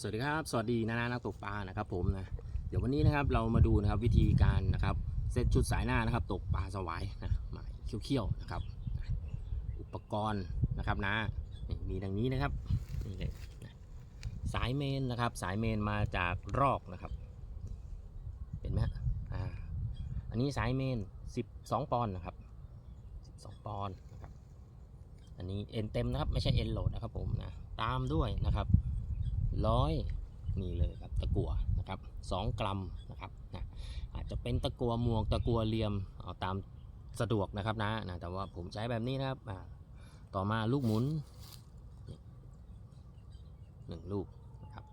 สวัสดีครับ สวัสดีนานานักตกปลานะครับผมนะ เดี๋ยววันนี้นะครับเรามาดูนะครับวิธีการนะครับเซตชุดสายหน้านะครับ ตกปลาสวายนะหมายเขี้ยวๆนะครับ อุปกรณ์นะครับนะมีดังนี้นะครับนี่เลยสายเมนนะครับ สายเมนมาจากรอกนะครับ เห็นไหมอ่าอันนี้สายเมน 12 ปอนด์นะครับ 12 ปอนด์นะครับ อันนี้เอ็นเต็มนะครับไม่ใช่เอ็นโหลดนะครับผมนะตามด้วยนะครับ ร้อยนี่เลยครับตะกัวนะครับสองกรัมนะครับนะอาจจะเป็นตะกัวหมวกตะกัวเหลียมเอาตามสะดวกนะครับนะนะแต่ว่าผมใช้แบบนี้นะครับต่อมาลูกหมุนหนึ่งลูกนะครับ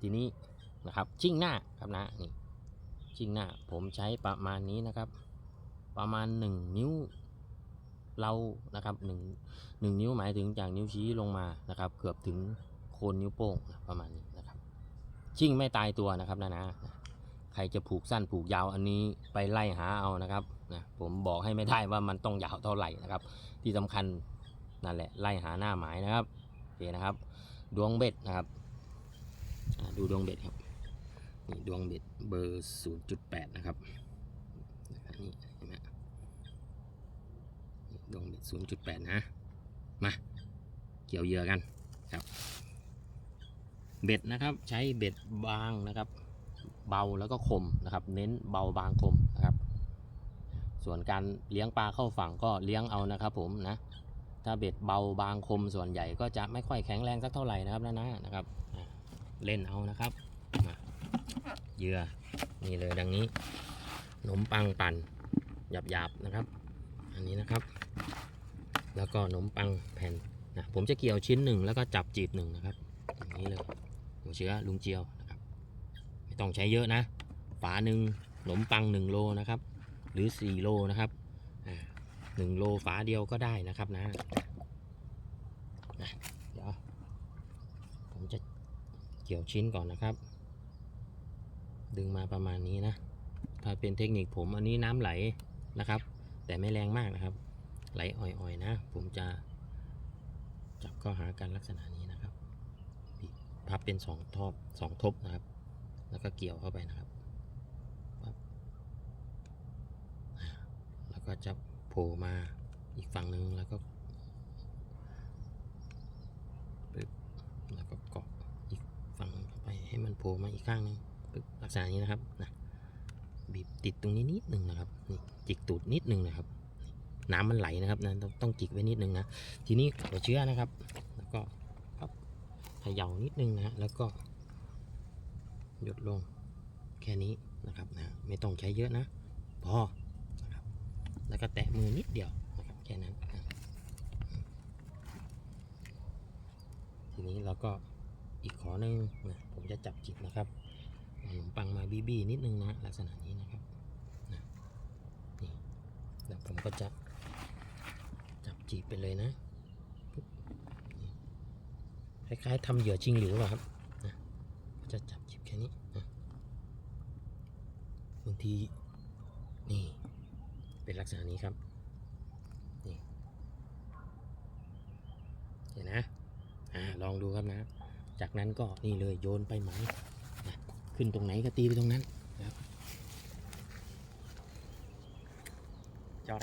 ทีนี้นะครับชิ่งหน้าครับนะนี่ชิ่งหน้าผมใช้ประมาณนี้นะครับ ประมาณ 1 นิ้ว เรานะครับหนึ่งหนึ่งนิ้วหมายถึงจากนิ้วชี้ลงมานะครับ เกือบถึงโคนนิ้วโป้งประมาณนี้นะครับ ชิ่งไม่ตายตัวนะครับนะนะนะใครจะผูกสั้นผูกยาวอันนี้ไปไล่หาเอานะครับนะผมบอกให้ไม่ได้ว่ามันต้องยาวเท่าไหร่นะครับ ที่สำคัญนั่นแหละไล่หาหน้าหมายนะครับโอเคนะครับ ดวงเบ็ดนะครับดูดวงเบ็ดครับนี่ดวงเบ็ดเบอร์ 0.8 นะครับนะครับนี่เห็นไหม ดงเบ็ด0.8นะ มา เกี่ยวเหยื่อกันครับ เบ็ดนะครับใช้เบ็ดบางนะครับ เบาแล้วก็คมนะครับ เน้นเบาบางคมนะครับ ส่วนการเลี้ยงปลาเข้าฝั่งก็เลี้ยงเอานะครับผมนะ ถ้าเบ็ดเบาบางคมส่วนใหญ่ก็จะไม่ค่อยแข็งแรงสักเท่าไหร่นะครับนะนะนะครับ เล่นเอานะครับมาเหยื่อนี่เลยดังนี้ขนมปังปั่นหยาบๆนะครับ อันนี้นะครับ แล้วก็ขนมปังแผ่นนะผมจะเกี่ยวชิ้นหนึ่งแล้วก็จับจีบหนึ่งนะครับอย่างนี้เลยหัวเชื้อลุงเจียวนะครับ ไม่ต้องใช้เยอะนะ ฝาหนึ่งขนมปังหนึ่งโลนะครับ หรือสี่โลนะครับหนึ่งโลฝาเดียวก็ได้นะครับนะนะเดี๋ยวผมจะเกี่ยวชิ้นก่อนนะครับ ดึงมาประมาณนี้นะ ถ้าเป็นเทคนิคผมอันนี้น้ำไหลนะครับ แต่ไม่แรงมากนะครับ ไหลอ่อยๆนะ ผมจะจับเข้าหากันลักษณะนี้นะครับบีบพับเป็นสองทอบสองทบนะครับ แล้วก็เกี่ยวเข้าไปนะครับแล้วก็จะโผล่มาอีกฝั่งหนึ่งแล้วก็ปึ๊บแล้วก็เกาะอีกฝั่งหนึ่งเข้าไปให้มันโผล่มาอีกข้างหนึ่งปึ๊บลักษณะนี้นะครับนะบีบติดตรงนี้นิดหนึ่งนะครับนี่จิกตูดนิดหนึ่งนะครับ น้ำมันไหลนะครับนะต้องต้องจิกไว้นิดนึงนะทีนี้หัวเชื้อนะครับ แล้วก็ครับเขย่านิดนึงนะแล้วก็หยดลงแค่นี้นะครับนะไม่ต้องใช้เยอะนะพอนะครับแล้วก็แตะมือนิดเดียวนะครับแค่นั้นนะทีนี้เราก็อีกขอหนึ่งนะผมจะจับจิกนะครับขนมปังมาบีบีนิดนึงนะลักษณะนี้นะครับนะนี่แล้วผมก็จะ จีบไปเลยนะ คล้ายๆทำเหยื่อชิงหลิวอะครับนะก็จะจับจีบแค่นี้นะบางทีนี่เป็นลักษณะนี้ครับ นี่เห็นนะอ่าลองดูครับนะ จากนั้นก็นี่เลยโยนไปไหมนะขึ้นตรงไหนก็ตีไปตรงนั้นนะครับ